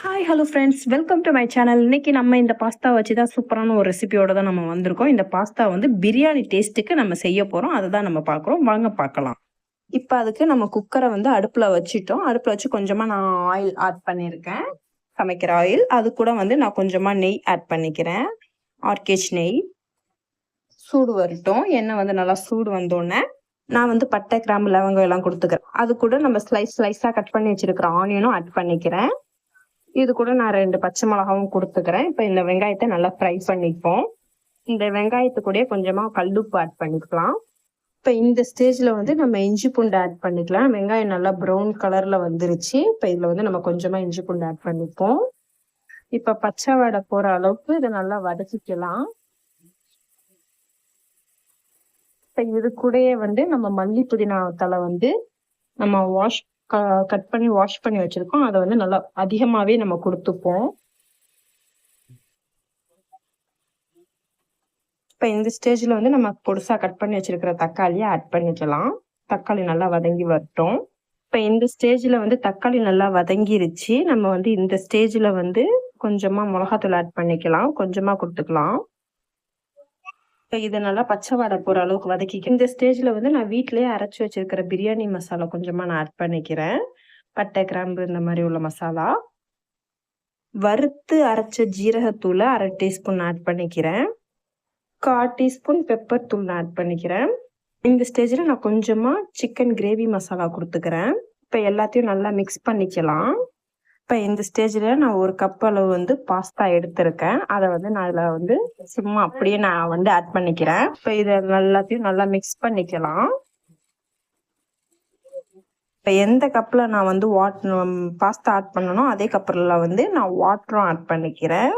Hi hello friends welcome to my channel இன்னைக்கு நம்ம இந்த பாஸ்தா வச்சு தான் சூப்பரான ஒரு ரெசிபியோட தான் நம்ம வந்திருக்கோம். இந்த பாஸ்தா வந்து பிரியாணி டேஸ்ட்டுக்கு நம்ம செய்ய போகிறோம் அதை தான் நம்ம பார்க்குறோம். வாங்க பார்க்கலாம். இப்போ அதுக்கு நம்ம குக்கரை வந்து அடுப்பில் வச்சுட்டோம். அடுப்பில் வச்சு கொஞ்சமாக நான் ஆயில் ஆட் பண்ணியிருக்கேன். சமைக்கிற ஆயில் அது கூட வந்து நான் கொஞ்சமாக நெய் ஆட் பண்ணிக்கிறேன். ஆர்கேஜ் நெய். சூடு வரட்டும். எண்ணெய் வந்து நல்லா சூடு வந்தோடனே நான் வந்து பட்டை கிராம்பு லவங்கம் எல்லாம் கொடுத்துக்கிறேன். அது கூட நம்ம ஸ்லைஸ் ஸ்லைஸாக கட் பண்ணி வச்சிருக்கிற ஆனியனும் ஆட் பண்ணிக்கிறேன். இது கூட நான் ரெண்டு பச்சை மிளகாவும் கொடுத்துக்கிறேன். இப்போ இந்த வெங்காயத்தை நல்லா ஃப்ரை பண்ணிப்போம். இந்த வெங்காயத்து கூட கொஞ்சமாக கல்லுப்பு ஆட் பண்ணிக்கலாம். இப்போ இந்த ஸ்டேஜில் வந்து நம்ம இஞ்சி பூண்டு ஆட் பண்ணிக்கலாம். வெங்காயம் நல்லா ப்ரௌன் கலரில் வந்துருச்சு. இப்போ இதில் வந்து நம்ம கொஞ்சமாக இஞ்சி பூண்டு ஆட் பண்ணிப்போம். இப்போ பச்சை வடை போகிற அளவுக்கு இதை நல்லா வதக்கிக்கலாம். இப்போ இது கூடயே வந்து நம்ம மல்லி புதினா தலை வந்து நம்ம வாஷ் கட் பண்ணி வாஷ் பண்ணி வச்சிருக்கோம். அதை வந்து நல்லா அதிகமாவே நம்ம கொடுத்துப்போம். இப்போ இந்த ஸ்டேஜில் வந்து நம்ம பொடுசா கட் பண்ணி வச்சிருக்கிற தக்காளியை ஆட் பண்ணிக்கலாம். தக்காளி நல்லா வதங்கி வரட்டும். இப்போ இந்த ஸ்டேஜில் வந்து தக்காளி நல்லா வதங்கிருச்சு. நம்ம வந்து இந்த ஸ்டேஜில் வந்து கொஞ்சமாக மிளகாத்தூள் ஆட் பண்ணிக்கலாம். கொஞ்சமாக கொடுத்துக்கலாம். இதை நல்லா பச்சை வாடை போகிற அளவுக்கு வதக்கிக்க இந்த ஸ்டேஜில் வந்து நான் வீட்டிலேயே அரைச்சி வச்சிருக்கிற பிரியாணி மசாலா கொஞ்சமாக நான் ஆட் பண்ணிக்கிறேன். பட்டை கிராம்பு இந்த மாதிரி உள்ள மசாலா. வறுத்து அரைச்ச ஜீரகத்தூளை அரை டீஸ்பூன் ஆட் பண்ணிக்கிறேன். கால் டீஸ்பூன் பெப்பர் தூள் ஆட் பண்ணிக்கிறேன். இந்த ஸ்டேஜில் நான் கொஞ்சமாக சிக்கன் கிரேவி மசாலா கொடுத்துக்கிறேன். இப்போ எல்லாத்தையும் நல்லா மிக்ஸ் பண்ணிக்கலாம். இப்போ இந்த ஸ்டேஜில் நான் ஒரு கப் அளவு வந்து பாஸ்தா எடுத்திருக்கேன். அதை வந்து நான் இதில் வந்து சும்மா அப்படியே நான் வந்து ஆட் பண்ணிக்கிறேன். இப்போ இதை எல்லாத்தையும் நல்லா மிக்ஸ் பண்ணிக்கலாம். இப்போ எந்த கப்பில் நான் வந்து வாட் பாஸ்தா ஆட் பண்ணணும் அதே கப்பில் வந்து நான் வாட்டரும் ஆட் பண்ணிக்கிறேன்.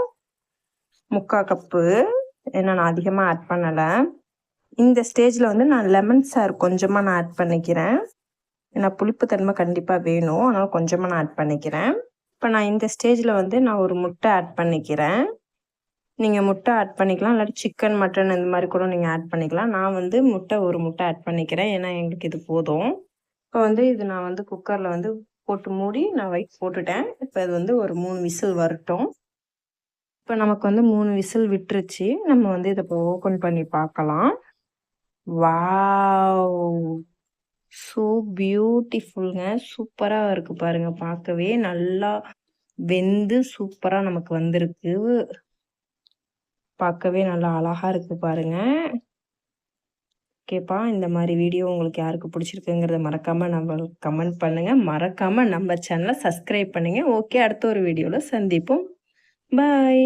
முக்கால் கப்பு ஏன்னா நான் அதிகமாக ஆட் பண்ணலை. இந்த ஸ்டேஜில் வந்து நான் லெமன் சார் கொஞ்சமாக நான் ஆட் பண்ணிக்கிறேன். ஏன்னா புளிப்பு தன்மை கண்டிப்பாக வேணும். அதனால் கொஞ்சமாக நான் ஆட் பண்ணிக்கிறேன். இப்போ நான் இந்த ஸ்டேஜில் வந்து நான் ஒரு முட்டை ஆட் பண்ணிக்கிறேன். நீங்கள் முட்டை ஆட் பண்ணிக்கலாம். இல்லாட்டி சிக்கன் மட்டன் இந்த மாதிரி கூட நீங்கள் ஆட் பண்ணிக்கலாம். நான் வந்து முட்டை ஒரு முட்டை ஆட் பண்ணிக்கிறேன். ஏன்னா எங்களுக்கு இது போதும். இப்போ வந்து இது நான் வந்து குக்கரில் வந்து போட்டு மூடி நான் வைட் போட்டுட்டேன். இப்போ இது வந்து ஒரு மூணு விசில் வரட்டும். இப்போ நமக்கு வந்து மூணு விசில் விட்டுருச்சு. நம்ம வந்து இதை இப்போ ஓப்பன் பண்ணி பார்க்கலாம். வா ஸோ பியூட்டிஃபுல்ங்க சூப்பராக இருக்குது பாருங்கள் பார்க்கவே நல்லா வெந்து சூப்பராக நமக்கு வந்திருக்கு. பார்க்கவே நல்லா அழகாக இருக்குது பாருங்க. ஓகேப்பா. இந்த மாதிரி வீடியோ உங்களுக்கு யாருக்கு பிடிச்சிருக்குங்கிறத மறக்காமல் நம்ம கமெண்ட் பண்ணுங்கள் மறக்காமல் நம்ம சேனலை சப்ஸ்கிரைப் பண்ணுங்கள் ஓகே. அடுத்த ஒரு வீடியோவில் சந்திப்போம். பாய்.